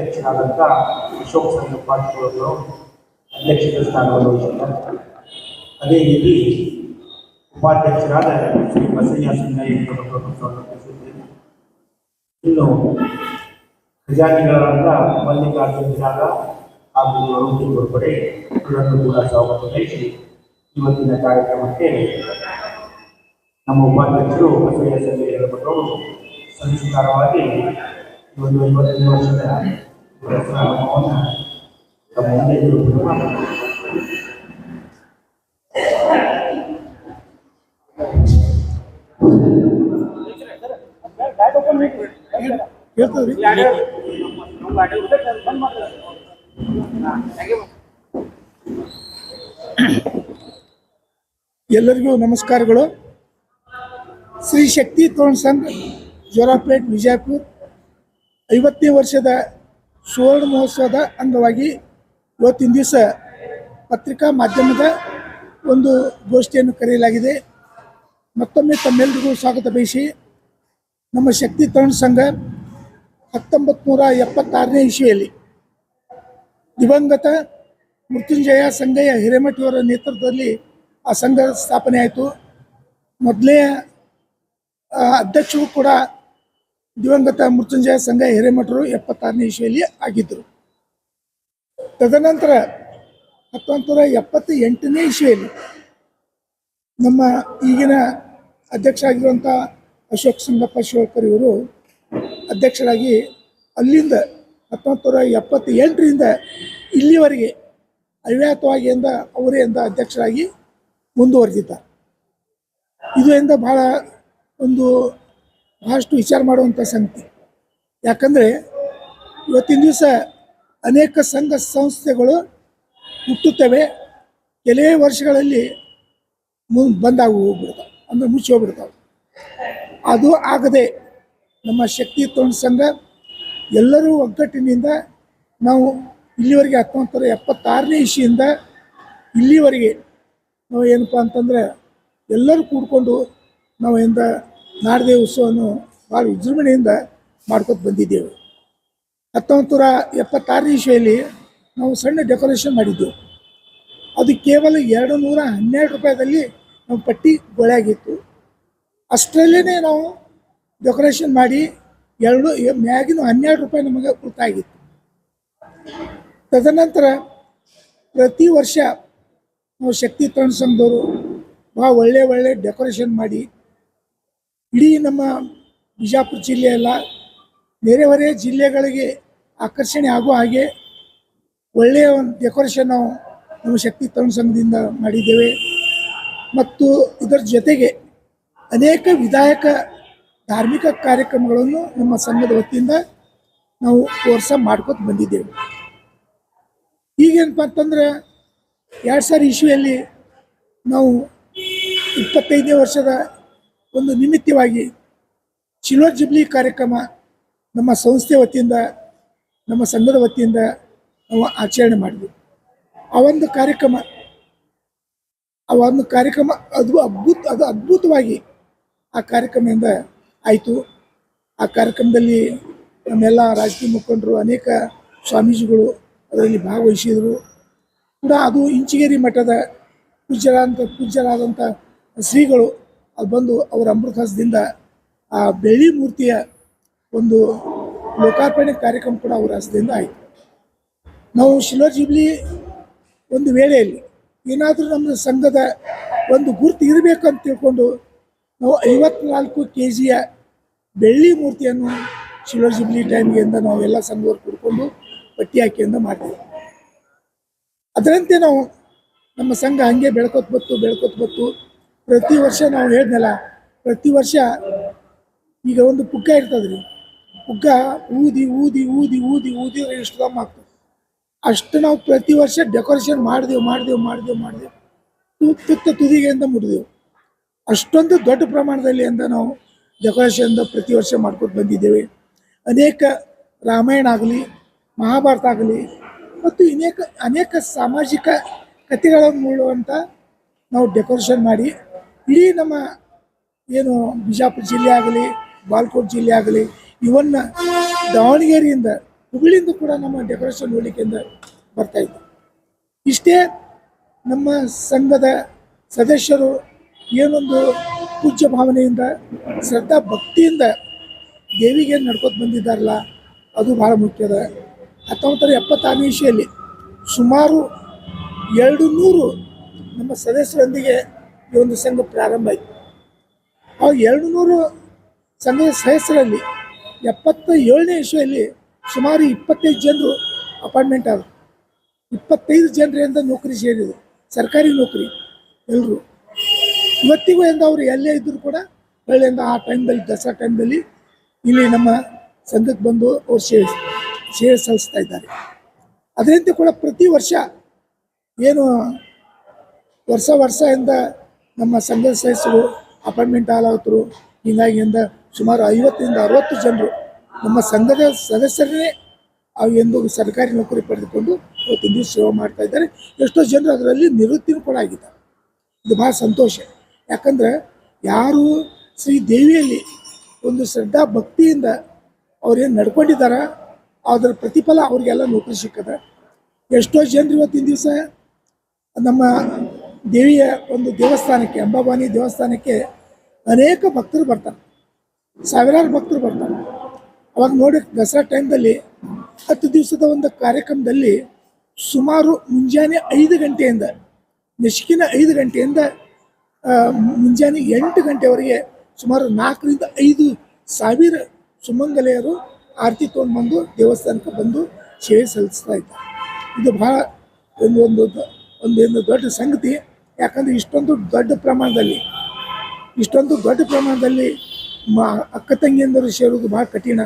ಅಧ್ಯಕ್ಷರಾದಂಥ ಅಶೋಕ್ ಪಾಟೀಲ್ ಅಧ್ಯಕ್ಷರ ಸ್ಥಾನವನ್ನು ವಹಿಸಿದ್ದಾರೆ. ಅದೇ ರೀತಿ ಉಪಾಧ್ಯಕ್ಷರಾದ ಶ್ರೀ ಬಸಯ್ಯ ಸಿಂಗಯ್ಯನವರನ್ನು ಸ್ವಾಗತಿಸುತ್ತೇನೆ ಇನ್ನು ಖಜಾನಿಗಳಾದ ಮಲ್ಲಿಕಾರ್ಜುನ ಜಾಗ ಹಾಗೂ ಅರುಣ್ ಗೋರ್ಪಡೆ ಇವರನ್ನು ಕೂಡ ಸ್ವಾಗತ ಬಯಸಿ ಇವತ್ತಿನ ಕಾರ್ಯಕ್ರಮಕ್ಕೆ ನಮ್ಮ ಉಪಾಧ್ಯಕ್ಷರು ಬಸಯ್ಯ ಸಿಂಗಯ್ಯನವರು ಸಂಸ್ಕಾರವಾಗಿ ಒಂದು ಐವತ್ತೈದು ವರ್ಷದ ಎಲ್ಲರಿಗೂ ನಮಸ್ಕಾರಗಳು. ಶ್ರೀ ಶಕ್ತಿ ತೋರಣ ಸಂಘ ಜೋರಾಪೇಟ್ ವಿಜಯಪುರ. ಐವತ್ತನೇ ವರ್ಷದ ಸುವರ್ಣ ಮಹೋತ್ಸವದ ಅಂಗವಾಗಿ ಇವತ್ತಿನ ದಿವಸ ಪತ್ರಿಕಾ ಮಾಧ್ಯಮದ ಒಂದು ಗೋಷ್ಠಿಯನ್ನು ಕರೆಯಲಾಗಿದೆ. ಮತ್ತೊಮ್ಮೆ ತಮ್ಮೆಲ್ಲರಿಗೂ ಸ್ವಾಗತ ಬಯಸಿ, ನಮ್ಮ ಶಕ್ತಿ ತರುಣ ಸಂಘ ಹತ್ತೊಂಬತ್ತು ನೂರ ಎಪ್ಪತ್ತಾರನೇ ಇಸ್ವಿಯಲ್ಲಿ ದಿವಂಗತ ಮೃತ್ಯುಂಜಯ ಸಂಘಯ್ಯ ಹಿರೇಮಠಿಯವರ ನೇತೃತ್ವದಲ್ಲಿ ಆ ಸಂಘ ಸ್ಥಾಪನೆ ಆಯಿತು. ಮೊದಲೇ ಅಧ್ಯಕ್ಷರು ಕೂಡ ದಿವಂಗತ ಮೃತ್ಯುಂಜಯ ಸಂಘ ಹಿರೇಮಠರು ಎಪ್ಪತ್ತಾರನೇ ಇಸ್ವಿಯಲ್ಲಿ ಆಗಿದ್ದರು. ತದನಂತರ ಹತ್ತೊಂಬತ್ತು ನೂರ ಎಪ್ಪತ್ತ ಎಂಟನೇ ಇಸ್ವಿಯಲ್ಲಿ ನಮ್ಮ ಈಗಿನ ಅಧ್ಯಕ್ಷ ಆಗಿರುವಂಥ ಅಶೋಕ್ ಸಂಗಪ್ಪ ಶಿವಕರ್ ಇವರು ಅಧ್ಯಕ್ಷರಾಗಿ ಅಲ್ಲಿಂದ ಹತ್ತೊಂಬತ್ತು ನೂರ ಎಪ್ಪತ್ತೆಂಟರಿಂದ ಇಲ್ಲಿವರೆಗೆ ಅವ್ಯಾತವಾಗಿ ಎಂದ ಅವರೇ ಎಂದ ಅಧ್ಯಕ್ಷರಾಗಿ ಮುಂದುವರೆದಿದ್ದಾರೆ. ಇದು ಎಂದ ಬಹಳ ಒಂದು ಬಹಳಷ್ಟು ವಿಚಾರ ಮಾಡುವಂಥ ಸಂಗತಿ. ಯಾಕಂದರೆ ಇವತ್ತಿನ ದಿವಸ ಅನೇಕ ಸಂಘ ಸಂಸ್ಥೆಗಳು ಹುಟ್ಟುತ್ತವೆ ಕೆಲವೇ ವರ್ಷಗಳಲ್ಲಿ ಮುಂದೆ ಬಂದಾಗ ಹೋಗ್ಬಿಡ್ತಾವೆ, ಅಂದರೆ ಮುಚ್ಚಿ ಹೋಗ್ಬಿಡ್ತಾವೆ. ಅದು ಆಗದೆ ನಮ್ಮ ಶಕ್ತಿ ತೋಣ ಸಂಘ ಎಲ್ಲರೂ ಒಗ್ಗಟ್ಟಿನಿಂದ ನಾವು ಇಲ್ಲಿವರೆಗೆ ಹತ್ತೊಂಬತ್ತರ ಎಪ್ಪತ್ತಾರನೇ ಇಶಿಯಿಂದ ಇಲ್ಲಿವರೆಗೆ ನಾವು ಏನಪ್ಪ ಅಂತಂದರೆ ಎಲ್ಲರೂ ಕೂಡ್ಕೊಂಡು ನಾವು ಎಂದ ನಾಡದೇ ಉತ್ಸವವನ್ನು ಭಾಳ ವಿಜೃಂಭಣೆಯಿಂದ ಮಾಡ್ಕೊತ ಬಂದಿದ್ದೇವೆ. ಹತ್ತೊಂಬತ್ತು ನೂರ ಎಪ್ಪತ್ತಾರನೇ ಇಶ್ವೆಯಲ್ಲಿ ನಾವು ಸಣ್ಣ ಡೆಕೋರೇಷನ್ ಮಾಡಿದ್ದೆವು. ಅದು ಕೇವಲ ಎರಡು ನೂರ ಹನ್ನೆರಡು ರೂಪಾಯಿದಲ್ಲಿ ನಮ್ಮ ಪಟ್ಟಿ ಗೊಳೆಯಾಗಿತ್ತು ಅಷ್ಟರಲ್ಲೇ ನಾವು ಡೆಕೋರೇಷನ್ ಮಾಡಿ ಎರಡು ಮ್ಯಾಗಿನ ಹನ್ನೆರಡು ರೂಪಾಯಿ ನಮಗೆ ಉಳಿತಾಯ ಆಗಿತ್ತು ತದನಂತರ ಪ್ರತಿ ವರ್ಷ ನಾವು ಶಕ್ತಿ ಸಂಘದವರು ಭಾಳ ಒಳ್ಳೆ ಒಳ್ಳೆ ಡೆಕೋರೇಷನ್ ಮಾಡಿ ಇಡೀ ನಮ್ಮ ಬಿಜಾಪುರ ಜಿಲ್ಲೆಯಲ್ಲ ನೆರೆಹೊರೆ ಜಿಲ್ಲೆಗಳಿಗೆ ಆಕರ್ಷಣೆ ಆಗುವ ಹಾಗೆ ಒಳ್ಳೆಯ ಒಂದು ಡೆಕೋರೇಷನ್ ನಾವು ನಮ್ಮ ಶಕ್ತಿ ತರುಣ ಸಂಘದಿಂದ ಮಾಡಿದ್ದೇವೆ. ಮತ್ತು ಇದರ ಜೊತೆಗೆ ಅನೇಕ ವಿಧಾಯಕ ಧಾರ್ಮಿಕ ಕಾರ್ಯಕ್ರಮಗಳನ್ನು ನಮ್ಮ ಸಂಘದ ವತಿಯಿಂದ ನಾವು ವರ್ಷ ಮಾಡ್ಕೊತ ಬಂದಿದ್ದೇವೆ. ಈಗೇನಪ್ಪ ಅಂತಂದ್ರೆ ಎರಡು ಸಾವಿರ ಇಸ್ವಿಯಲ್ಲಿ ನಾವು ಇಪ್ಪತ್ತೈದನೇ ವರ್ಷದ ಒಂದು ನಿಮಿತ್ತವಾಗಿ ಚಿಲೋ ಜುಬ್ಲಿ ಕಾರ್ಯಕ್ರಮ ನಮ್ಮ ಸಂಸ್ಥೆ ವತಿಯಿಂದ, ನಮ್ಮ ಸಂಘದ ವತಿಯಿಂದ ನಾವು ಆಚರಣೆ ಮಾಡಿದ್ವಿ. ಆ ಒಂದು ಕಾರ್ಯಕ್ರಮ, ಆ ಒಂದು ಕಾರ್ಯಕ್ರಮ ಅದು ಅದ್ಭುತ, ಅದು ಅದ್ಭುತವಾಗಿ ಆ ಕಾರ್ಯಕ್ರಮದಿಂದ ಆಯಿತು. ಆ ಕಾರ್ಯಕ್ರಮದಲ್ಲಿ ನಮ್ಮೆಲ್ಲ ರಾಜಕೀಯ ಮುಖಂಡರು, ಅನೇಕ ಸ್ವಾಮೀಜಿಗಳು ಅದರಲ್ಲಿ ಭಾಗವಹಿಸಿದರು. ಕೂಡ ಅದು ಇಂಚಿಗೇರಿ ಮಠದ ಪೂಜ್ಯರಾದಂಥ ಪೂಜ್ಯರಾದಂಥ ಶ್ರೀಗಳು ಅಲ್ಲಿ ಬಂದು ಅವರ ಅಮೃತದಿಂದ ಆ ಬೆಳ್ಳಿ ಮೂರ್ತಿಯ ಒಂದು ಲೋಕಾರ್ಪಣೆ ಕಾರ್ಯಕ್ರಮ ಕೂಡ ಅವರ ಹಸದಿಂದ ಆಯಿತು. ನಾವು ಶಿಲೋರ್ ಜಿಬ್ಲಿ ಒಂದು ವೇಳೆಯಲ್ಲಿ ಏನಾದರೂ ನಮ್ಮ ಸಂಘದ ಒಂದು ಗುರುತು ಇರಬೇಕು ಅಂತ ತಿಳ್ಕೊಂಡು ನಾವು ಐವತ್ನಾಲ್ಕು ಕೆ ಜಿಯ ಬೆಳ್ಳಿ ಮೂರ್ತಿಯನ್ನು ಶಿಲೋರ್ ಜಿಬ್ಲಿ ಟೈಮ್ಗೆಂದ ನಾವು ಎಲ್ಲ ಸಂಘದವ್ರು ಕುಡ್ಕೊಂಡು ಪಟ್ಟಿ ಹಾಕಿಯಿಂದ ಮಾಡ್ತೀವಿ. ಅದರಂತೆ ನಾವು ನಮ್ಮ ಸಂಘ ಹಂಗೆ ಬೆಳ್ಕೊತ್ ಬತ್ತು ಬೆಳ್ಕೊತ್ ಬತ್ತು. ಪ್ರತಿ ವರ್ಷ ನಾವು ಹೇಳಿದ್ನಲ್ಲ ಪ್ರತಿ ವರ್ಷ ಈಗ ಒಂದು ಪುಗ್ಗ ಇರ್ತದ್ರಿ. ಪುಗ್ಗ ಊದಿ ಊದಿ ಊದಿ ಊದಿ ಊದಿ ಎಷ್ಟು ದಮ್ಮ ಆಗ್ತದೆ. ಅಷ್ಟು ನಾವು ಪ್ರತಿ ವರ್ಷ ಡೆಕೋರೇಷನ್ ಮಾಡಿದೆವು ಮಾಡಿದೆವು ಮಾಡಿದೆವು ಮಾಡಿದೆವು. ತುತ್ತ ತುದಿಗೆ ಅಂತ ಮುರಿದೆವು ಅಷ್ಟೊಂದು ದೊಡ್ಡ ಪ್ರಮಾಣದಲ್ಲಿ ಅಂತ ನಾವು ಡೆಕೋರೇಷನ್ ಪ್ರತಿ ವರ್ಷ ಮಾಡ್ಕೊಂಡು ಬಂದಿದ್ದೇವೆ. ಅನೇಕ ರಾಮಾಯಣ ಆಗಲಿ, ಮಹಾಭಾರತ ಆಗಲಿ, ಮತ್ತು ಅನೇಕ ಅನೇಕ ಸಾಮಾಜಿಕ ಕಥೆಗಳನ್ನು ಮೂಡುವಂಥ ನಾವು ಡೆಕೋರೇಷನ್ ಮಾಡಿ ಇಡೀ ನಮ್ಮ ಏನು ಬಿಜಾಪುರ ಜಿಲ್ಲೆ ಆಗಲಿ, ಬಾಲ್ಕೋಟ್ ಜಿಲ್ಲೆ ಆಗಲಿ, ಇವನ್ನ ದಾವಣಗೆರೆಯಿಂದ ಹುಬ್ಬಳ್ಳಿಯಿಂದ ಕೂಡ ನಮ್ಮ ಡೆಕೋರೇಷನ್ ನೋಡ್ಲಿಕ್ಕೆಂದ ಬರ್ತಾ ಇದ್ದ. ಇಷ್ಟೇ ನಮ್ಮ ಸಂಘದ ಸದಸ್ಯರು ಏನೊಂದು ಪೂಜ್ಯ ಭಾವನೆಯಿಂದ, ಶ್ರದ್ಧಾ ಭಕ್ತಿಯಿಂದ ದೇವಿಗೆ ನಡ್ಕೊತ ಬಂದಿದ್ದಾರಲ್ಲ, ಅದು ಭಾಳ ಮುಖ್ಯದ. ಹತ್ತೊಂಬತ್ತರ ಎಪ್ಪತ್ತಾರನೇ ಇಸ್ವಿಯಲ್ಲಿ ಸುಮಾರು ಎರಡು ನೂರು ನಮ್ಮ ಸದಸ್ಯರೊಂದಿಗೆ ಈ ಒಂದು ಸಂಘ ಪ್ರಾರಂಭ ಆಯಿತು. ಆ ಎರಡು ನೂರು ಸಂಘದ ಸದಸ್ಯರಲ್ಲಿ ಎಪ್ಪತ್ತ ಏಳನೇ ಇಶ್ವೆಯಲ್ಲಿ ಸುಮಾರು ಇಪ್ಪತ್ತೈದು ಜನರು ಅಪಾಯಿಂಟ್ಮೆಂಟ್ ಆದರು. ಇಪ್ಪತ್ತೈದು ಜನರಿಂದ ನೌಕರಿ ಸೇರಿದರು. ಸರ್ಕಾರಿ ನೌಕರಿ ಎಲ್ಲರೂ ಇವತ್ತಿಗೂ ಎಂದು ಅವರು ಎಲ್ಲೇ ಇದ್ದರೂ ಕೂಡ ಒಳ್ಳೆಯಿಂದ ಆ ಟೈಮ್ದಲ್ಲಿ, ದಸರಾ ಟೈಮ್ದಲ್ಲಿ ಇಲ್ಲಿ ನಮ್ಮ ಸಂಘಕ್ಕೆ ಬಂದು ಅವ್ರು ಸೇವೆ ಸೇವೆ ಸಲ್ಲಿಸ್ತಾ ಇದ್ದಾರೆ. ಅದರಿಂದ ಕೂಡ ಪ್ರತಿ ವರ್ಷ ಏನು ವರ್ಷ ವರ್ಷದಿಂದ ನಮ್ಮ ಸಂಘದ ಸದಸ್ಯರು ಅಪಾಯಿಂಟ್ಮೆಂಟ್ ಆಲಾಗ್ತರು ಹೀಗಾಗಿಂದ ಸುಮಾರು ಐವತ್ತರಿಂದ ಅರವತ್ತು ಜನರು ನಮ್ಮ ಸಂಘದ ಸದಸ್ಯರೇ ಎಂದು ಸರ್ಕಾರಿ ನೌಕರಿ ಪಡೆದುಕೊಂಡು ಇವತ್ತಿನ ದಿವಸ ಸೇವೆ ಮಾಡ್ತಾ ಇದ್ದಾರೆ. ಎಷ್ಟೋ ಜನರು ಅದರಲ್ಲಿ ನಿವೃತ್ತಿನೂ ಕೂಡ ಆಗಿದ್ದಾರೆ. ಇದು ಭಾಳ ಸಂತೋಷ. ಯಾಕಂದರೆ ಯಾರು ಶ್ರೀ ದೇವಿಯಲ್ಲಿ ಒಂದು ಶ್ರದ್ಧಾ ಭಕ್ತಿಯಿಂದ ಅವ್ರೇನು ನಡ್ಕೊಂಡಿದ್ದಾರ, ಅದರ ಪ್ರತಿಫಲ ಅವರಿಗೆಲ್ಲ ನೌಕರಿ ಸಿಕ್ಕದ. ಎಷ್ಟೋ ಜನರು ಇವತ್ತಿನ ದಿವಸ ನಮ್ಮ ದೇವಿಯ ಒಂದು ದೇವಸ್ಥಾನಕ್ಕೆ, ಅಂಬಾಬಾನಿ ದೇವಸ್ಥಾನಕ್ಕೆ ಅನೇಕ ಭಕ್ತರು ಬರ್ತಾರೆ. ಸಾವಿರಾರು ಭಕ್ತರು ಬರ್ತಾರೆ. ಅವಾಗ ನೋಡಿ, ದಸರಾ ಟೈಮ್ದಲ್ಲಿ ಹತ್ತು ದಿವಸದ ಒಂದು ಕಾರ್ಯಕ್ರಮದಲ್ಲಿ ಸುಮಾರು ಮುಂಜಾನೆ ಐದು ಗಂಟೆಯಿಂದ ನಶಿಕಿನ ಐದು ಗಂಟೆಯಿಂದ ಮುಂಜಾನೆ ಎಂಟು ಗಂಟೆವರೆಗೆ ಸುಮಾರು ನಾಲ್ಕರಿಂದ ಐದು ಸಾವಿರ ಸುಮಂಗಲೆಯರು ಆರತಿ ತೊಗೊಂಡು ಬಂದು ದೇವಸ್ಥಾನಕ್ಕೆ ಬಂದು ಸೇವೆ ಸಲ್ಲಿಸ್ತಾ ಇದ್ದಾರೆ. ಇದು ಬಹಳ ಒಂದು ಒಂದು ಒಂದು ದೊಡ್ಡ ಸಂಗತಿ. ಯಾಕಂದ್ರೆ ಇಷ್ಟೊಂದು ದೊಡ್ಡ ಪ್ರಮಾಣದಲ್ಲಿ, ಇಷ್ಟೊಂದು ದೊಡ್ಡ ಪ್ರಮಾಣದಲ್ಲಿ ಮ ಅಕ್ಕ ತಂಗಿಯಂದರು ಸೇರೋದು ಭಾಳ ಕಠಿಣ.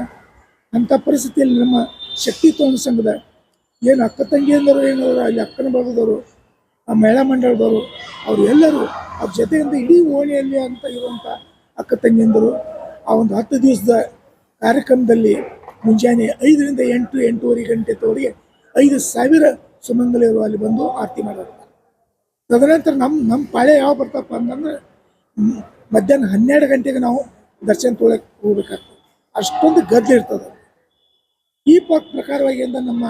ಅಂಥ ಪರಿಸ್ಥಿತಿಯಲ್ಲಿ ನಮ್ಮ ಶಕ್ತಿ ತೋಣ ಸಂಘದ ಏನು ಅಕ್ಕ ತಂಗಿಯಂದರು ಏನು ಅಲ್ಲಿ ಅಕ್ಕನ ಭಾಗದವರು ಆ ಮಹಿಳಾ ಮಂಡಳದವರು ಅವರು ಎಲ್ಲರೂ ಅವ್ರ ಜೊತೆಯಿಂದ ಇಡೀ ಓಣಿಯಲ್ಲಿ ಅಂತ ಇರುವಂಥ ಅಕ್ಕ ತಂಗಿಯಂದರು ಆ ಒಂದು ಹತ್ತು ದಿವಸದ ಕಾರ್ಯಕ್ರಮದಲ್ಲಿ ಮುಂಜಾನೆ ಐದರಿಂದ ಎಂಟು, ಎಂಟೂವರೆ ಗಂಟೆ ತೋರಿಗೆ ಐದು ಸಾವಿರ ಸುಮಂಗಲಿಯರು ಅಲ್ಲಿ ಬಂದು ಆರತಿ ಮಾಡಿರ್ತಾರೆ ತದನಂತರ ನಮ್ಮ ನಮ್ಮ ಪಾಳೆ ಯಾವ ಬರ್ತಪ್ಪ ಅಂತಂದ್ರೆ ಮಧ್ಯಾಹ್ನ ಹನ್ನೆರಡು ಗಂಟೆಗೆ ನಾವು ದರ್ಶನ ತೊಗೊಳಕ್ಕೆ ಹೋಗ್ಬೇಕಾಗ್ತದೆ. ಅಷ್ಟೊಂದು ಗದ್ದಲ ಇರ್ತದೆ. ಈ ಪ್ರಕಾರವಾಗಿ ಎಂದ ನಮ್ಮ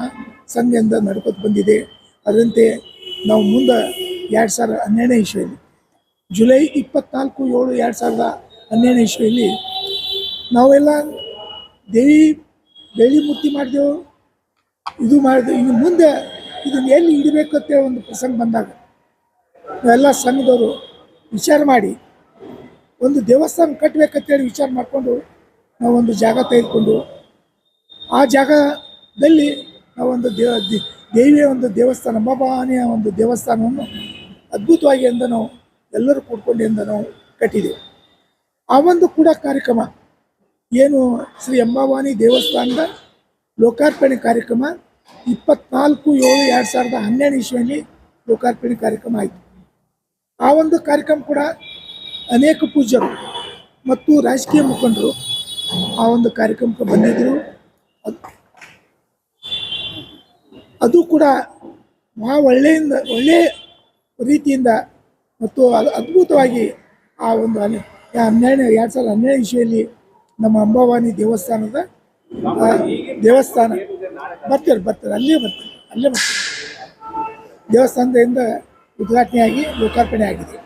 ಸಂಘದಿಂದ ನಡ್ಕೊತ ಬಂದಿದೆ. ಅದರಂತೆ ನಾವು ಮುಂದೆ ಎರಡು ಸಾವಿರದ ಹನ್ನೆರಡನೇ ಇಶ್ವೆಯಲ್ಲಿ ಜುಲೈ ಇಪ್ಪತ್ನಾಲ್ಕು ಏಳು ಎರಡು ಸಾವಿರದ ಹನ್ನೆರಡನೇ ಇಶ್ವೆಯಲ್ಲಿ ನಾವೆಲ್ಲ ದೇವಿ ಬೆಳ್ಳಿ ಮೂರ್ತಿ ಮಾಡಿದೆವು. ಇದು ಮಾಡಿದೆವು ಇನ್ನು ಮುಂದೆ ಇದನ್ನು ಎಲ್ಲಿ ಇಡಬೇಕು ಅಂತೇಳಿ ಒಂದು ಪ್ರಸಂಗ ಬಂದಾಗ ನಾವೆಲ್ಲ ಸಂಘದವರು ವಿಚಾರ ಮಾಡಿ, ಒಂದು ದೇವಸ್ಥಾನ ಕಟ್ಟಬೇಕಂತೇಳಿ ವಿಚಾರ ಮಾಡಿಕೊಂಡು ನಾವೊಂದು ಜಾಗ ತೆಗೆದುಕೊಂಡು, ಆ ಜಾಗದಲ್ಲಿ ನಾವೊಂದು ದೇವ ದೇವಿಯ ಒಂದು ದೇವಸ್ಥಾನ ಅಂಬಾಭವಾನಿಯ ಒಂದು ದೇವಸ್ಥಾನವನ್ನು ಅದ್ಭುತವಾಗಿ ಎಂದು ನಾವು, ಎಲ್ಲರೂ ಕೂಡ್ಕೊಂಡು ಎಂದು ನಾವು ಕಟ್ಟಿದೆವು. ಆ ಒಂದು ಕೂಡ ಕಾರ್ಯಕ್ರಮ ಏನು ಶ್ರೀ ಅಂಬಾವಾನಿ ದೇವಸ್ಥಾನದ ಲೋಕಾರ್ಪಣೆ ಕಾರ್ಯಕ್ರಮ, ಇಪ್ಪತ್ನಾಲ್ಕು ಏಳು ಎರಡು ಸಾವಿರದ ಹನ್ನೆರಡು ಇಸ್ವಿಯಲ್ಲಿ ಲೋಕಾರ್ಪಣೆ ಕಾರ್ಯಕ್ರಮ ಆಯಿತು. ಆ ಒಂದು ಕಾರ್ಯಕ್ರಮ ಕೂಡ ಅನೇಕ ಪೂಜ್ಯರು ಮತ್ತು ರಾಜಕೀಯ ಮುಖಂಡರು ಆ ಒಂದು ಕಾರ್ಯಕ್ರಮಕ್ಕೆ ಬಂದಿದ್ದರು. ಅದು ಕೂಡ ಮಹಾ ಒಳ್ಳೆಯಿಂದ ಒಳ್ಳೆಯ ರೀತಿಯಿಂದ ಮತ್ತು ಅದು ಅದ್ಭುತವಾಗಿ ಆ ಒಂದು ಹನ್ನೆ ಹನ್ನೆರಡನೇ, ಎರಡು ಸಾವಿರದ ಹನ್ನೆರಡು ಇಸ್ವಿಯಲ್ಲಿ ನಮ್ಮ ಅಂಬಾವಾನಿ ದೇವಸ್ಥಾನದ ದೇವಸ್ಥಾನ. ಬರ್ತಾರೆ ಬರ್ತಾರೆ ಅಲ್ಲೇ ಬರ್ತಾರೆ ಅಲ್ಲೇ ಬರ್ತಾರೆ ದೇವಸ್ಥಾನದಿಂದ ಉದ್ಘಾಟನೆಯಾಗಿ ಲೋಕಾರ್ಪಣೆ ಆಗಿದೆ.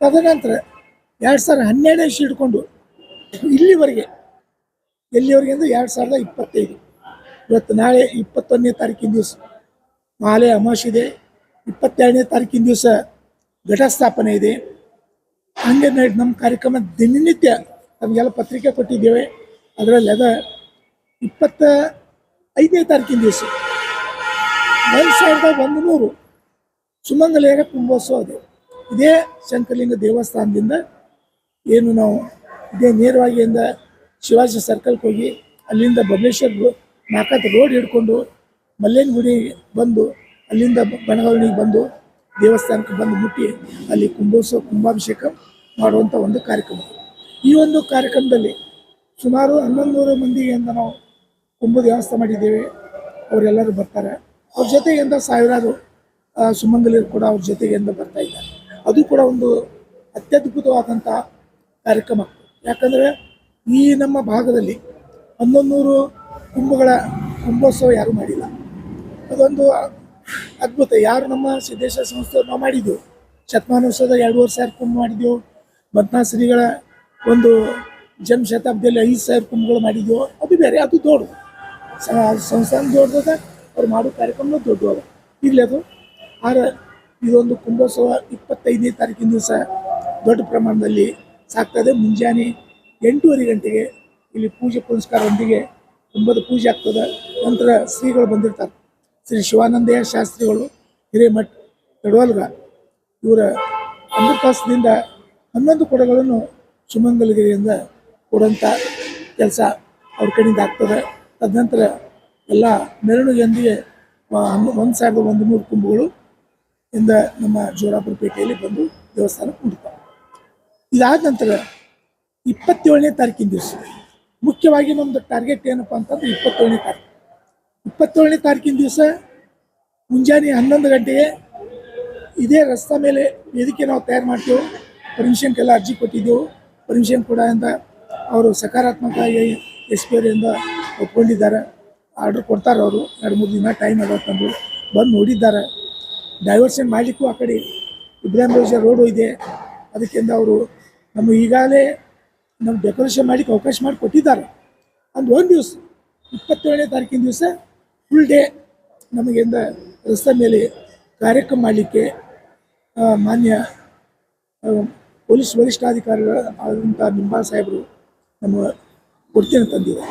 ತದನಂತರ ಎರಡು ಸಾವಿರದ ಹನ್ನೆರಡನೇ ಹಿಡ್ಕೊಂಡು ಇಲ್ಲಿವರೆಗೆ ಎಲ್ಲಿವರೆಗೆ ಅಂದರೆ ಎರಡು ಸಾವಿರದ ಇಪ್ಪತ್ತೈದು. ಇವತ್ತು ನಾಳೆ ಇಪ್ಪತ್ತೊಂದನೇ ತಾರೀಕಿನ ದಿವಸ, ನಾಳೆ ಅಮಾವಾಸ್ಯೆ ಇದೆ. ಇಪ್ಪತ್ತೆರಡನೇ ತಾರೀಕಿನ ದಿವಸ ಘಟಸ್ಥಾಪನೆ ಇದೆ. ಹಂಗೆ ನಮ್ಮ ಕಾರ್ಯಕ್ರಮ ದಿನನಿತ್ಯ ನಮಗೆಲ್ಲ ಪತ್ರಿಕೆ ಕೊಟ್ಟಿದ್ದೇವೆ. ಅದರಲ್ಲಿ ಅದ ಇಪ್ಪತ್ತ ಐದನೇ ತಾರೀಕಿನ ದಿವಸ. ಒಂದು ಸಾವಿರದ ಒಂದು ನೂರು ಸುಮಂಗಲಿಯರ ಕುಂಭೋತ್ಸವ ಇದೆ ಇದೇ ಶಂಕರಲಿಂಗ ದೇವಸ್ಥಾನದಿಂದ ಏನು ನಾವು ಇದೇ ನೇರವಾಗಿ ಇಂದ ಶಿವಾಜಿ ಸರ್ಕಲ್ಗೆ ಹೋಗಿ ಅಲ್ಲಿಂದ ಬಬಲೇಶ್ವರ ನಾಕಾತ್ ರೋಡ್ ಹಿಡ್ಕೊಂಡು ಮಲ್ಲೇನ ಗುಡಿ ಬಂದು ಅಲ್ಲಿಂದ ಬಣಗಾವಣಿಗೆ ಬಂದು ದೇವಸ್ಥಾನಕ್ಕೆ ಬಂದು ಮುಟ್ಟಿ ಅಲ್ಲಿ ಕುಂಭೋತ್ಸವ ಕುಂಭಾಭಿಷೇಕ ಮಾಡುವಂಥ ಒಂದು ಕಾರ್ಯಕ್ರಮ. ಈ ಒಂದು ಕಾರ್ಯಕ್ರಮದಲ್ಲಿ ಸುಮಾರು ಹನ್ನೊಂದು ನೂರು ಅಂತ ನಾವು ಕುಂಭದ ವ್ಯವಸ್ಥೆ ಮಾಡಿದ್ದೇವೆ. ಅವರೆಲ್ಲರೂ ಬರ್ತಾರೆ. ಅವ್ರ ಜೊತೆಗಿಂದ ಸಾವಿರಾರು ಸುಮಂಗಲಿಯರು ಕೂಡ ಅವ್ರ ಜೊತೆಗೆಂದು ಬರ್ತಾ ಇದ್ದಾರೆ. ಅದು ಕೂಡ ಒಂದು ಅತ್ಯದ್ಭುತವಾದಂಥ ಕಾರ್ಯಕ್ರಮ. ಯಾಕಂದರೆ ಈ ನಮ್ಮ ಭಾಗದಲ್ಲಿ ಹನ್ನೊಂದು ನೂರು ಕುಂಭಗಳ ಕುಂಭೋತ್ಸವ ಯಾರು ಮಾಡಿಲ್ಲ. ಅದೊಂದು ಅದ್ಭುತ. ಯಾರು ನಮ್ಮ ಸಿದ್ದೇಶ್ವರ ಸಂಸ್ಥೆ ನಾವು ಮಾಡಿದ್ದೆವು ಶತಮಾನೋತ್ಸವದ ಎರಡೂವರೆ ಸಾವಿರ ಕುಂಭ ಮಾಡಿದ್ದೆವು ಮದ್ನಾ ಶ್ರೀಗಳ ಒಂದು ಜನ್ಮ ಶತಾಬ್ದಿಯಲ್ಲಿ ಐದು ಸಾವಿರ ಕುಂಭಗಳು ಮಾಡಿದ್ದೆವು ಅದು ಬೇರೆ, ಅದು ದೊಡ್ಡದು. ಸಂಸ್ಥಾನ ದೊಡ್ಡದ ಅವ್ರು ಮಾಡೋ ಕಾರ್ಯಕ್ರಮ ದೊಡ್ಡದು ಇರಲಿ ಅದು. ಆರ ಇದೊಂದು ಕುಂಭೋತ್ಸವ ಇಪ್ಪತ್ತೈದನೇ ತಾರೀಕಿನ ದಿವಸ ದೊಡ್ಡ ಪ್ರಮಾಣದಲ್ಲಿ ಸಾಕ್ತದೆ ಮುಂಜಾನೆ ಎಂಟೂವರೆ ಗಂಟೆಗೆ ಇಲ್ಲಿ ಪೂಜೆ ಪುನಸ್ಕಾರದೊಂದಿಗೆ ಕುಂಭದ ಪೂಜೆ ಆಗ್ತದೆ. ನಂತರ ಶ್ರೀಗಳು ಬಂದಿರ್ತಾರೆ. ಶ್ರೀ ಶಿವಾನಂದಯ್ಯ ಶಾಸ್ತ್ರಿಗಳು, ಹಿರೇಮಠ್, ತಡವಲ್ಗ, ಇವರ ಅಮೃತಾಸದಿಂದ ಹನ್ನೊಂದು ಕೊಡಗಳನ್ನು ಸುಮಂಗಲಗಿರಿಯಿಂದ ಕೊಡುವಂಥ ಕೆಲಸ ಅವ್ರ ಕಡೆಯಿಂದ ಆಗ್ತದೆ. ತದನಂತರ ಎಲ್ಲ ಮೆರವಣಿಗೆಯೊಂದಿಗೆ ಒಂದು ಸಾವಿರದ ಒಂದು ನೂರು ಕುಂಭಗಳು ಇಂದ ನಮ್ಮ ಜೋರಾಪುರ ಪೇಟೆಯಲ್ಲಿ ಬಂದು ದೇವಸ್ಥಾನ ಮುಡ್ತಾರೆ ಇದಾದ ನಂತರ ಇಪ್ಪತ್ತೇಳನೇ ತಾರೀಕಿನ ದಿವಸ, ಮುಖ್ಯವಾಗಿ ನಮ್ಮದು ಟಾರ್ಗೆಟ್ ಏನಪ್ಪ ಅಂತಂದ್ರೆ ಇಪ್ಪತ್ತೇಳನೇ ತಾರೀಕು. ಇಪ್ಪತ್ತೇಳನೇ ತಾರೀಕಿನ ದಿವಸ ಮುಂಜಾನೆ ಹನ್ನೊಂದು ಗಂಟೆಗೆ ಇದೇ ರಸ್ತೆ ಮೇಲೆ ವೇದಿಕೆ ನಾವು ತಯಾರು ಮಾಡ್ತೇವೆ. ಪರ್ಮಿಷನ್ಗೆಲ್ಲ ಅರ್ಜಿ ಕೊಟ್ಟಿದ್ದೆವು. ಪರ್ಮಿಷನ್ ಕೂಡ ಅಂತ ಅವರು ಸಕಾರಾತ್ಮಕವಾಗಿ ಎಸ್ ಪಿ ಅವರಿಂದ ಒಪ್ಕೊಂಡಿದ್ದಾರೆ. ಆರ್ಡ್ರ್ ಕೊಡ್ತಾರೆ ಅವರು. ಎರಡು, ಮೂರು ದಿನ ಟೈಮ್ ಅಂತ ಬಂದು ನೋಡಿದ್ದಾರೆ. ಡೈವರ್ಷನ್ ಮಾಡಲಿಕ್ಕೂ ಆ ಕಡೆ ಇಬ್ರಾಹಿಂ ರೋಜ ರೋಡು ಇದೆ. ಅದಕ್ಕಿಂತ ಅವರು ನಮ್ಮ ಈಗಾಗಲೇ ನಮ್ಮ ಡೆಕೋರೇಷನ್ ಮಾಡಲಿಕ್ಕೆ ಅವಕಾಶ ಮಾಡಿ ಕೊಟ್ಟಿದ್ದಾರೆ. ಅಂದು ಒಂದು ದಿವಸ, ಇಪ್ಪತ್ತೇಳನೇ ತಾರೀಕಿನ ದಿವಸ ಫುಲ್ ಡೇ ನಮಗಿಂದ ರಸ್ತೆ ಮೇಲೆ ಕಾರ್ಯಕ್ರಮ ಮಾಡಲಿಕ್ಕೆ ಮಾನ್ಯ ಪೊಲೀಸ್ ವರಿಷ್ಠಾಧಿಕಾರಿಗಳ ಆದಂಥ ನಿಂಬಾ ಸಾಹೇಬರು ನಮ್ಮ ಕೊಡ್ತೀನಿ ತಂದಿದೆ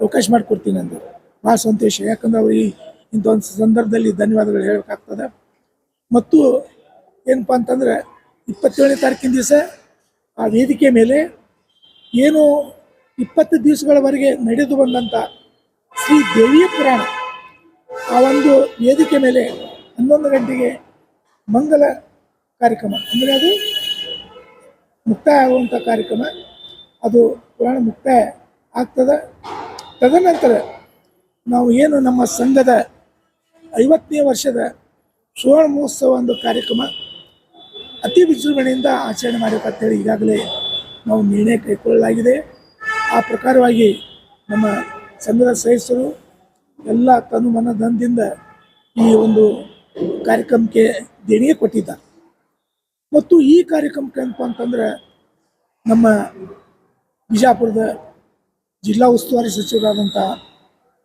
ಅವಕಾಶ ಮಾಡಿಕೊಡ್ತೀನಿ ಅಂದರು. ಭಾಳ ಸಂತೋಷ. ಯಾಕಂದ್ರೆ ಅವ್ರಿಗೆ ಇಂಥ ಒಂದು ಸಂದರ್ಭದಲ್ಲಿ ಧನ್ಯವಾದಗಳು ಹೇಳಬೇಕಾಗ್ತದೆ. ಮತ್ತು ಏನಪ್ಪ ಅಂತಂದ್ರೆ ಇಪ್ಪತ್ತೇಳನೇ ತಾರೀಕಿನ ದಿವಸ ಆ ವೇದಿಕೆ ಮೇಲೆ ಏನು ಇಪ್ಪತ್ತು ದಿವಸಗಳವರೆಗೆ ನಡೆದು ಬಂದಂಥ ಶ್ರೀ ದೇವಿಯ ಪುರಾಣ, ಆ ಒಂದು ವೇದಿಕೆ ಮೇಲೆ ಹನ್ನೊಂದು ಗಂಟೆಗೆ ಮಂಗಲ ಕಾರ್ಯಕ್ರಮ. ಅಂದರೆ ಅದು ಮುಕ್ತಾಯ ಆಗುವಂಥ ಕಾರ್ಯಕ್ರಮ. ಅದು ಪುರಾಣ ಮುಕ್ತಾಯ ಆಗ್ತದೆ. ತದನಂತರ ನಾವು ಏನು ನಮ್ಮ ಸಂಘದ ಐವತ್ತನೇ ವರ್ಷದ ಸುವರ್ಣ ಮಹೋತ್ಸವ ಒಂದು ಕಾರ್ಯಕ್ರಮ ಅತಿ ವಿಜೃಂಭಣೆಯಿಂದ ಆಚರಣೆ ಮಾಡಬೇಕಂತೇಳಿ ಈಗಾಗಲೇ ನಾವು ನಿರ್ಣಯ ಕೈಗೊಳ್ಳಲಾಗಿದೆ. ಆ ಪ್ರಕಾರವಾಗಿ ನಮ್ಮ ಸಂಘದ ಸದಸ್ಯರು ಎಲ್ಲ ತನು ಮನ ಧನದಿಂದ ಈ ಒಂದು ಕಾರ್ಯಕ್ರಮಕ್ಕೆ ದೇಣಿಗೆ ಕೊಟ್ಟಿದ್ದಾರೆ. ಮತ್ತು ಈ ಕಾರ್ಯಕ್ರಮಕ್ಕೆ ಏನಪ್ಪ ಅಂತಂದ್ರೆ ನಮ್ಮ ಬಿಜಾಪುರದ ಜಿಲ್ಲಾ ಉಸ್ತುವಾರಿ ಸಚಿವರಾದಂಥ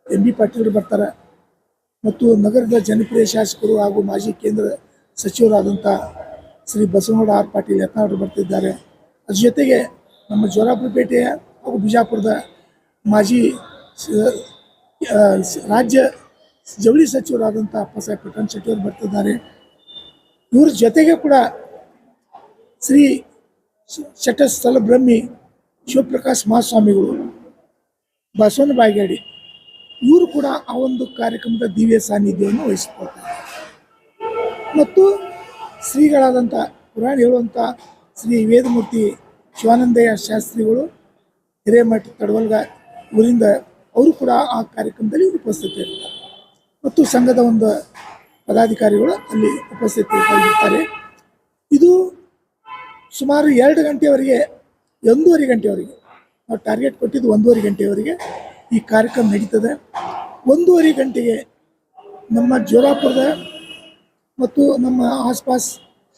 ಎಂ ಬಿ ಪಾಟೀಲ್ ಬರ್ತಾರೆ. ಮತ್ತು ನಗರದ ಜನಪ್ರಿಯ ಶಾಸಕರು ಹಾಗೂ ಮಾಜಿ ಕೇಂದ್ರ ಸಚಿವರಾದಂಥ ಶ್ರೀ ಬಸವನಗೌಡ ಆರ್ ಪಾಟೀಲ್ ಯತ್ನಾಳರು ಬರ್ತಿದ್ದಾರೆ. ಅದ್ರ ಜೊತೆಗೆ ನಮ್ಮ ಜೋರಾಪುರ ಪೇಟೆಯ ಹಾಗೂ ಬಿಜಾಪುರದ ಮಾಜಿ ರಾಜ್ಯ ಜವಳಿ ಸಚಿವರಾದಂಥ ಅಪ್ಪಸಾಹೇಬ್ ಪಟ್ಟಣ ಶೆಟ್ಟಿಯವರು ಬರ್ತಿದ್ದಾರೆ. ಇವ್ರ ಜೊತೆಗೆ ಕೂಡ ಶ್ರೀ ಶಟಸ್ಥಲ ಬ್ರಹ್ಮಿ ಶಿವಪ್ರಕಾಶ್ ಮಹಾಸ್ವಾಮಿಗಳು ಬಸವನ ಬಾಗೇಡಿ ಇವರು ಕೂಡ ಆ ಒಂದು ಕಾರ್ಯಕ್ರಮದ ದಿವ್ಯ ಸಾನ್ನಿಧ್ಯವನ್ನು ವಹಿಸಿಕೊಳ್ತಾರೆ ಮತ್ತು ಶ್ರೀಗಳಾದಂಥ ಪುರಾಣ ಹೇಳುವಂಥ ಶ್ರೀ ವೇದಮೂರ್ತಿ ಶಿವಾನಂದಯ್ಯ ಶಾಸ್ತ್ರಿಗಳು, ಹಿರೇಮಠ ತಡವಲ್ಗ ಊರಿಂದ ಅವರು ಕೂಡ ಆ ಕಾರ್ಯಕ್ರಮದಲ್ಲಿ ಉಪಸ್ಥಿತರಿರ್ತಾರೆ ಮತ್ತು ಸಂಘದ ಒಂದು ಪದಾಧಿಕಾರಿಗಳು ಅಲ್ಲಿ ಉಪಸ್ಥಿತರಿರ್ತಾರೆ ಇದು ಸುಮಾರು ಎರಡು ಗಂಟೆಯವರೆಗೆ, ಒಂದೂವರೆ ಗಂಟೆಯವರೆಗೆ, ನಾವು ಟಾರ್ಗೆಟ್ ಕೊಟ್ಟಿದ್ದು ಒಂದೂವರೆ ಗಂಟೆಯವರೆಗೆ ಈ ಕಾರ್ಯಕ್ರಮ ನಡೀತದೆ. ಒಂದೂವರೆ ಗಂಟೆಗೆ ನಮ್ಮ ಜೋರಾಪುರದ ಮತ್ತು ನಮ್ಮ ಆಸ್ಪಾಸ್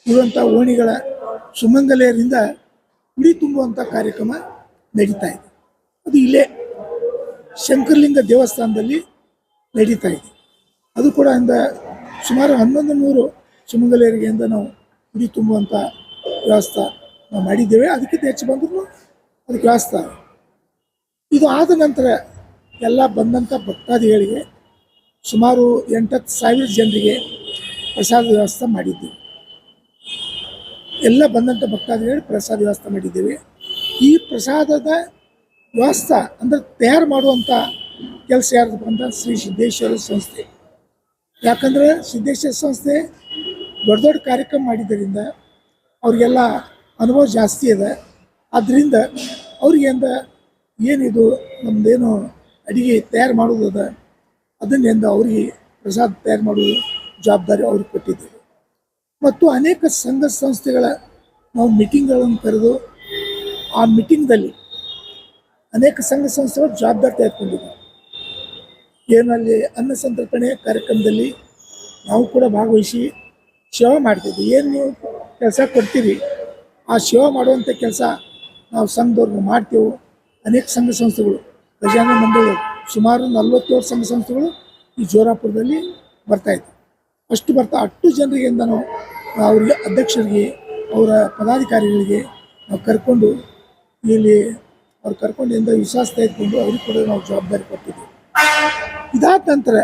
ಇರುವಂಥ ಓಣಿಗಳ ಸುಮಂಗಲೆಯರಿಂದ ಉಡಿ ತುಂಬುವಂಥ ಕಾರ್ಯಕ್ರಮ ನಡೀತಾ ಇದೆ. ಅದು ಇಲ್ಲೇ ಶಂಕರಲಿಂಗ ದೇವಸ್ಥಾನದಲ್ಲಿ ನಡೀತಾ ಇದೆ. ಅದು ಕೂಡ ಇಂದ ಸುಮಾರು ಹನ್ನೊಂದು ನೂರು ಸುಮಂಗಲೆಯರಿಗೆ ಇಂದ ನಾವು ಉಡಿ ತುಂಬುವಂಥ ವ್ಯವಸ್ಥೆ ನಾವು ಮಾಡಿದ್ದೇವೆ. ಅದಕ್ಕಿಂತ ಹೆಚ್ಚು ಬಂದರೂ ಅದಕ್ಕೆ ವ್ಯವಸ್ಥೆ ಇದು ಆದ ನಂತರ ಎಲ್ಲ ಬಂದಂಥ ಭಕ್ತಾದಿಗಳಿಗೆ ಸುಮಾರು ಎಂಟತ್ತು ಸಾವಿರ ಜನರಿಗೆ ಪ್ರಸಾದ ವ್ಯವಸ್ಥೆ ಮಾಡಿದ್ದೀವಿ. ಎಲ್ಲ ಬಂದಂಥ ಭಕ್ತಾದಿಗಳಿಗೆ ಪ್ರಸಾದ ವ್ಯವಸ್ಥೆ ಮಾಡಿದ್ದೇವೆ. ಈ ಪ್ರಸಾದದ ವ್ಯವಸ್ಥೆ ಅಂದರೆ ತಯಾರು ಮಾಡುವಂಥ ಕೆಲಸ ಯಾರು ಬಂದ ಶ್ರೀ ಸಿದ್ದೇಶ್ವರ ಸಂಸ್ಥೆ. ಯಾಕಂದರೆ ಸಿದ್ದೇಶ್ವರ ಸಂಸ್ಥೆ ದೊಡ್ಡ ದೊಡ್ಡ ಕಾರ್ಯಕ್ರಮ ಮಾಡಿದ್ದರಿಂದ ಅವ್ರಿಗೆಲ್ಲ ಅನುಭವ ಜಾಸ್ತಿ ಇದೆ. ಆದ್ದರಿಂದ ಅವ್ರಿಗೆಂದ ಏನಿದು ನಮ್ಮದೇನು ಅಡಿಗೆ ತಯಾರು ಮಾಡೋದದ ಅದನ್ನಿಂದ ಅವರಿಗೆ ಪ್ರಸಾದ ತಯಾರು ಮಾಡುವ ಜವಾಬ್ದಾರಿ ಅವ್ರಿಗೆ ಕೊಟ್ಟಿದ್ದೇವೆ. ಮತ್ತು ಅನೇಕ ಸಂಘ ಸಂಸ್ಥೆಗಳ ನಾವು ಮೀಟಿಂಗ್ಗಳನ್ನು ಕರೆದು ಆ ಮೀಟಿಂಗ್ದಲ್ಲಿ ಅನೇಕ ಸಂಘ ಸಂಸ್ಥೆಗಳು ಜವಾಬ್ದಾರಿ ತೆಗೆದುಕೊಂಡಿದ್ದಾರೆ ಏನಲ್ಲಿ ಅನ್ನ ಸಂತರ್ಪಣೆ ಕಾರ್ಯಕ್ರಮದಲ್ಲಿ ನಾವು ಕೂಡ ಭಾಗವಹಿಸಿ ಸೇವೆ ಮಾಡ್ತಿದ್ವಿ. ಏನು ನೀವು ಕೆಲಸ ಕೊಡ್ತೀರಿ? ಆ ಸೇವೆ ಮಾಡುವಂಥ ಕೆಲಸ ನಾವು ಸಂಘದವ್ರಿಗೆ ಮಾಡ್ತೇವೆ. ಅನೇಕ ಸಂಘ ಸಂಸ್ಥೆಗಳು ಖಜಾನೆ ಮಂಡಳಿ ಸುಮಾರು ನಲವತ್ತೇಳು ಸಂಘ ಸಂಸ್ಥೆಗಳು ಈ ಜೋರಾಪುರದಲ್ಲಿ ಬರ್ತಾಯಿತ್ತು ಅಷ್ಟು ಬರ್ತಾ ಅಷ್ಟು ಜನರಿಗಿಂದ ನಾವು ಅವರಿಗೆ ಅಧ್ಯಕ್ಷರಿಗೆ, ಅವರ ಪದಾಧಿಕಾರಿಗಳಿಗೆ ನಾವು ಕರ್ಕೊಂಡು ಇಲ್ಲಿ ಅವ್ರು ಕರ್ಕೊಂಡಿಂದ ವಿಶ್ವಾಸ ತೆಗೆದುಕೊಂಡು ಅವ್ರಿಗೆ ಕೂಡ ನಾವು ಜವಾಬ್ದಾರಿ ಕೊಟ್ಟಿದ್ದೀವಿ. ಇದಾದ ನಂತರ,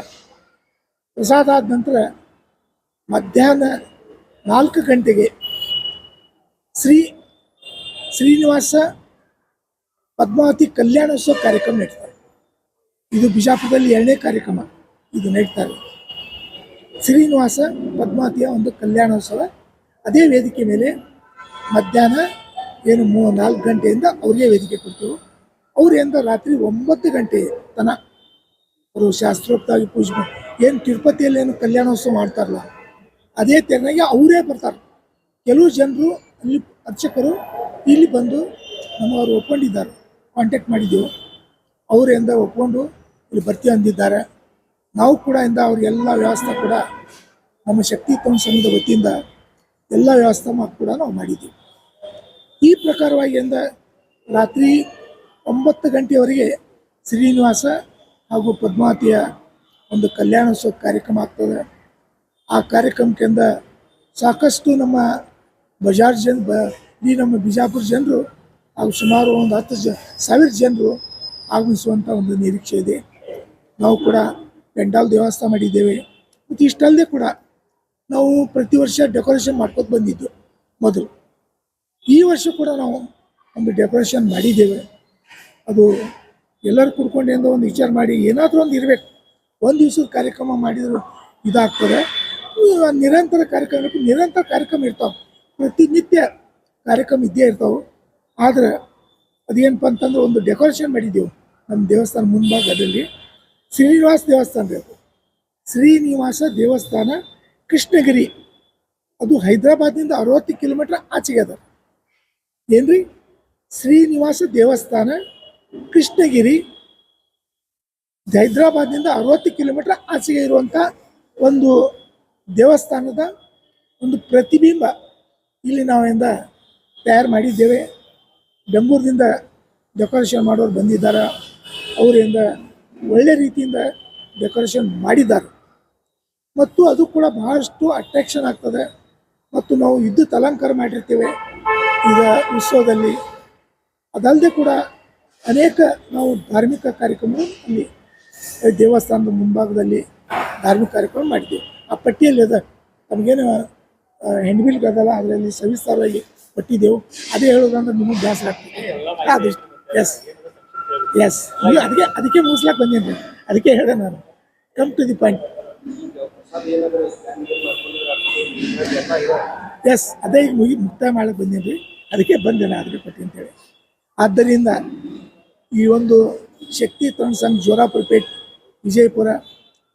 ಪ್ರಸಾದ ಆದ ನಂತರ ಮಧ್ಯಾಹ್ನ ನಾಲ್ಕು ಗಂಟೆಗೆ ಶ್ರೀ ಶ್ರೀನಿವಾಸ ಪದ್ಮಾವತಿ ಕಲ್ಯಾಣೋತ್ಸವ ಕಾರ್ಯಕ್ರಮ ನಡೀತಾರೆ ಇದು. ಬಿಜಾಪುರದಲ್ಲಿ ಎರಡನೇ ಕಾರ್ಯಕ್ರಮ ಇದು ನಡೀತಾರೆ ಶ್ರೀನಿವಾಸ ಪದ್ಮಾವತಿಯ ಒಂದು ಕಲ್ಯಾಣೋತ್ಸವ ಅದೇ ವೇದಿಕೆ ಮೇಲೆ ಮಧ್ಯಾಹ್ನ ಏನು ಮೂ ನಾಲ್ಕು ಗಂಟೆಯಿಂದ ಅವ್ರಿಗೆ ವೇದಿಕೆ ಕೊಡ್ತೇವೆ. ಅವರಿಂದ ರಾತ್ರಿ ಒಂಬತ್ತು ಗಂಟೆ ತನ ಅವರು ಶಾಸ್ತ್ರೋಕ್ತವಾಗಿ ಪೂಜೆ ಏನು ತಿರುಪತಿಯಲ್ಲಿ ಏನು ಕಲ್ಯಾಣೋತ್ಸವ ಮಾಡ್ತಾರಲ್ಲ, ಅದೇ ತೆರನಾಗಿ ಅವರೇ ಬರ್ತಾರೆ. ಕೆಲವು ಜನರು ಅಲ್ಲಿ ಅರ್ಚಕರು ಇಲ್ಲಿ ಬಂದು ನಮ್ಮವರು ಒಪ್ಕೊಂಡಿದ್ದಾರೆ. ಕಾಂಟ್ಯಾಕ್ಟ್ ಮಾಡಿದ್ದೆವು ಅವರಿಂದ ಒಪ್ಕೊಂಡು ಇಲ್ಲಿ ಭರ್ತಿ ಅಂದಿದ್ದಾರೆ. ನಾವು ಕೂಡ ಇಂದ ಅವ್ರಿಗೆಲ್ಲ ವ್ಯವಸ್ಥೆ ಕೂಡ ನಮ್ಮ ಶಕ್ತಿ ತಮ್ಮ ಸಂಘದ ವತಿಯಿಂದ ಎಲ್ಲ ವ್ಯವಸ್ಥೆ ಕೂಡ ನಾವು ಮಾಡಿದ್ದೀವಿ ಈ ಪ್ರಕಾರವಾಗಿ ಎಂದ ರಾತ್ರಿ ಒಂಬತ್ತು ಗಂಟೆಯವರೆಗೆ ಶ್ರೀನಿವಾಸ ಹಾಗೂ ಪದ್ಮಾವತಿಯ ಒಂದು ಕಲ್ಯಾಣೋತ್ಸವ ಕಾರ್ಯಕ್ರಮ ಆಗ್ತದೆ. ಆ ಕಾರ್ಯಕ್ರಮಕ್ಕಿಂದ ಸಾಕಷ್ಟು ನಮ್ಮ ಬಜಾರ್ ಜನ ಬ ಈ ನಮ್ಮ ಬಿಜಾಪುರ ಜನರು ಹಾಗೂ ಸುಮಾರು ಒಂದು ಹತ್ತು ಜ, ಸಾವಿರ ಜನರು ಆಗಮಿಸುವಂಥ ಒಂದು ನಿರೀಕ್ಷೆ ಇದೆ. ನಾವು ಕೂಡ ಪೆಂಡಾಲ್ ದೇವಸ್ಥಾನ ಮಾಡಿದ್ದೇವೆ. ಮತ್ತು ಇಷ್ಟಲ್ಲದೆ ಕೂಡ ನಾವು ಪ್ರತಿ ವರ್ಷ ಡೆಕೋರೇಷನ್ ಮಾಡ್ಕೊತ ಬಂದಿದ್ದು ಮೊದಲು. ಈ ವರ್ಷ ಕೂಡ ನಾವು ಒಂದು ಡೆಕೋರೇಷನ್ ಮಾಡಿದ್ದೇವೆ. ಅದು ಎಲ್ಲರೂ ಕುಡ್ಕೊಂಡು ಒಂದು ವಿಚಾರ ಮಾಡಿ ಏನಾದರೂ ಒಂದು ಇರಬೇಕು. ಒಂದು ದಿವಸದ ಕಾರ್ಯಕ್ರಮ ಮಾಡಿದ್ರು ಇದಾಗ್ತದೆ. ನಿರಂತರ ಕಾರ್ಯಕ್ರಮಕ್ಕೆ ನಿರಂತರ ಕಾರ್ಯಕ್ರಮ ಇರ್ತಾವೆ. ಪ್ರತಿನಿತ್ಯ ಕಾರ್ಯಕ್ರಮ ಇದ್ದೇ ಇರ್ತಾವೆ. ಆದರೆ ಅದೇನಪ್ಪ ಅಂತಂದ್ರೆ ಒಂದು ಡೆಕೋರೇಷನ್ ಮಾಡಿದ್ದೆವು. ನಮ್ಮ ದೇವಸ್ಥಾನ ಮುಂಭಾಗದಲ್ಲಿ ಶ್ರೀನಿವಾಸ ದೇವಸ್ಥಾನ ಬೇಕು. ಶ್ರೀನಿವಾಸ ದೇವಸ್ಥಾನ ಕೃಷ್ಣಗಿರಿ. ಅದು ಹೈದರಾಬಾದ್ನಿಂದ ಅರವತ್ತು ಕಿಲೋಮೀಟ್ರ್ ಆಚೆಗೆ ಅದ. ಏನ್ರಿ? ಶ್ರೀನಿವಾಸ ದೇವಸ್ಥಾನ ಕೃಷ್ಣಗಿರಿ ಹೈದರಾಬಾದ್ನಿಂದ ಅರವತ್ತು ಕಿಲೋಮೀಟ್ರ್ ಆಚೆಗೆ ಇರುವಂಥ ಒಂದು ದೇವಸ್ಥಾನದ ಒಂದು ಪ್ರತಿಬಿಂಬ ಇಲ್ಲಿ ನಾವಿಂದ ತಯಾರು ಮಾಡಿದ್ದೇವೆ. ಬೆಂಗಳೂರಿನಿಂದ ಡೆಕೋರೇಷನ್ ಮಾಡೋರು ಬಂದಿದ್ದಾರೆ. ಅವರಿಂದ ಒಳ್ಳೆ ರೀತಿಯಿಂದ ಡೆಕೋರೇಷನ್ ಮಾಡಿದ್ದಾರೆ. ಮತ್ತು ಅದು ಕೂಡ ಬಹಳಷ್ಟು ಅಟ್ರಾಕ್ಷನ್ ಆಗ್ತದೆ. ಮತ್ತು ನಾವು ವಿದ್ಯುತ್ ಅಲಂಕಾರ ಮಾಡಿರ್ತೇವೆ ಈಗ ಉತ್ಸವದಲ್ಲಿ. ಅದಲ್ಲದೆ ಕೂಡ ಅನೇಕ ನಾವು ಧಾರ್ಮಿಕ ಕಾರ್ಯಕ್ರಮಗಳು ಅಲ್ಲಿ ದೇವಸ್ಥಾನದ ಮುಂಭಾಗದಲ್ಲಿ ಧಾರ್ಮಿಕ ಕಾರ್ಯಕ್ರಮ ಮಾಡಿದ್ದೇವೆ. ಆ ಪಟ್ಟಿಯಲ್ಲಿ ಅದ, ನಮಗೇನು ಹೆಣ್ಬಿಲ್ಗದಲ್ಲ ಅದರಲ್ಲಿ ಸವಿಸ್ತಾರವಾಗಿ ಕೊಟ್ಟಿದ್ದೆವು. ಅದೇ ಹೇಳೋದಂದ್ರೆ ನಿಮಗೆ ಬೇಸರ ಆಗ್ತದೆ. ಎಸ್ ಎಸ್ ಅದಕ್ಕೆ ಅದಕ್ಕೆ ಮುಗಿಸ್ಲಾಕ್ ಬಂದೇನೆ ಅದಕ್ಕೆ ಹೇಳಿದೆ ನಾನು. Come to the point yes ಅದೇ ಈಗ ಮುಗಿ, ಮುಕ್ತಾಯ ಮಾಡಕ್ಕೆ ಬಂದೇನೆ. ಅದಕ್ಕೆ ಬಂದೆ ನಾನು ಅದಕ್ಕೆ ಕೊಟ್ಟು ಅಂತೇಳಿ. ಆದ್ದರಿಂದ ಈ ಒಂದು ಶಕ್ತಿ ಸಂಘ ಜೋರಾಪುರ ಪೇಟ್, ವಿಜಯಪುರ,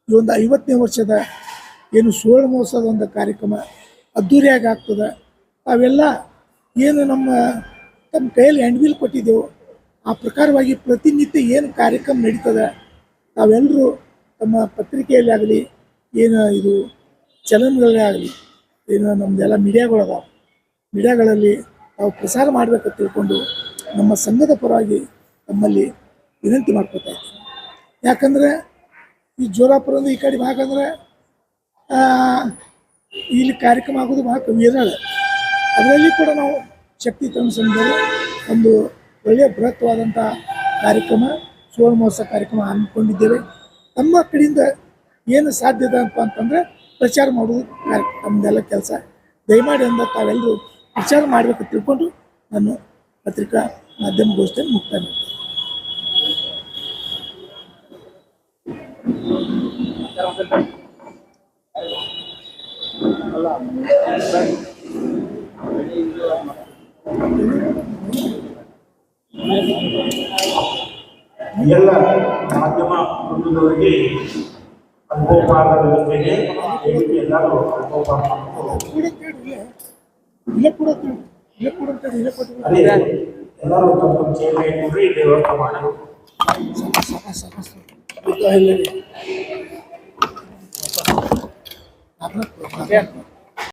ಈ ಒಂದು ಐವತ್ತನೇ ವರ್ಷದ ಏನು ಸುವರ್ಣ ಮಹೋತ್ಸವದ ಒಂದು ಕಾರ್ಯಕ್ರಮ ಅದ್ಧೂರಿಯಾಗಿ ಆಗ್ತದೆ. ಅವೆಲ್ಲ ಏನು ನಮ್ಮ ತಮ್ಮ ಕೈಯಲ್ಲಿ ಹ್ಯಾಂಡ್ಬಿಲ್ ಕೊಟ್ಟಿದ್ದೆವು. ಆ ಪ್ರಕಾರವಾಗಿ ಪ್ರತಿನಿತ್ಯ ಏನು ಕಾರ್ಯಕ್ರಮ ನಡೀತದೆ ತಾವೆಲ್ಲರೂ ತಮ್ಮ ಪತ್ರಿಕೆಯಲ್ಲಿ ಆಗಲಿ, ಏನು ಇದು ಚಲನ್ಗಳೇ ಆಗಲಿ, ಏನು ನಮ್ಮದೆಲ್ಲ ಮೀಡಿಯಾಗಳದಾವ, ಮೀಡಿಯಾಗಳಲ್ಲಿ ನಾವು ಪ್ರಸಾರ ಮಾಡಬೇಕಂತ ತಿಳ್ಕೊಂಡು ನಮ್ಮ ಸಂಘದ ಪರವಾಗಿ ನಮ್ಮಲ್ಲಿ ವಿನಂತಿ ಮಾಡ್ಕೊತಾ ಇದ್ದೀವಿ. ಯಾಕಂದರೆ ಈ ಜೋರಾಪುರದ ಈ ಕಡೆ ಭಾಗ ಅಂದರೆ ಇಲ್ಲಿ ಕಾರ್ಯಕ್ರಮ ಆಗೋದು ಭಾಳ ಕಮ್ಮಿ ವಿರಳ ಅದರಲ್ಲಿ ಕೂಡ ನಾವು ಶಕ್ತಿ ತಂದು ಒಂದು ಒಳ್ಳೆಯ ಬೃಹತ್ವಾದಂಥ ಕಾರ್ಯಕ್ರಮ, ಸುವರ್ಣ ಮಹೋತ್ಸವ ಕಾರ್ಯಕ್ರಮ ಹಮ್ಮಿಕೊಂಡಿದ್ದೇವೆ. ನಮ್ಮ ಕಡೆಯಿಂದ ಏನು ಸಾಧ್ಯತೆ ಅಂತ ಅಂತಂದರೆ ಪ್ರಚಾರ ಕಾರ್ಯ- ನಮ್ಮದೆಲ್ಲ ಕೆಲಸ. ದಯಮಾಡಿ ಅಂದ ತಾವೆಲ್ಲರೂ ಪ್ರಚಾರ ಮಾಡಬೇಕು ತಿಳ್ಕೊಂಡು ನಾನು ಪತ್ರಿಕಾ ಮಾಧ್ಯಮ ಗೋಷ್ಠಿಯನ್ನು ಮುಕ್ತಾಯ ಮಾಡ್ತೀನಿ. ಎಲ್ಲ ಮಾಧ್ಯಮ ವೃಂದದವರಿಗೆ ಅಲ್ಪೋಪಹಾರದ ವ್ಯವಸ್ಥೆಗೆ ದಯವಿಟ್ಟು ಎಲ್ಲರೂ ಅಲ್ಪೋಪಹಾರ ಮಾಡ್ಕೊಂಡು ಕೂಡ ಕೇಳಿ ಇಲ್ಲೇ ಕೂಡ ಕೇಳಿ ಇಲ್ಲೇ ಕೂಡ ಕೇಳಿ ಇಲ್ಲೇ ಕೊಟ್ಟು ಅದೇ ಎಲ್ಲರೂ ತಮ್ಮ ತಮ್ಮ ಚೇರ್ನ ಇಟ್ಕೊಂಡ್ರೆ ಇಲ್ಲಿ ವ್ಯವಸ್ಥೆ ಮಾಡಲು ಸಾಕು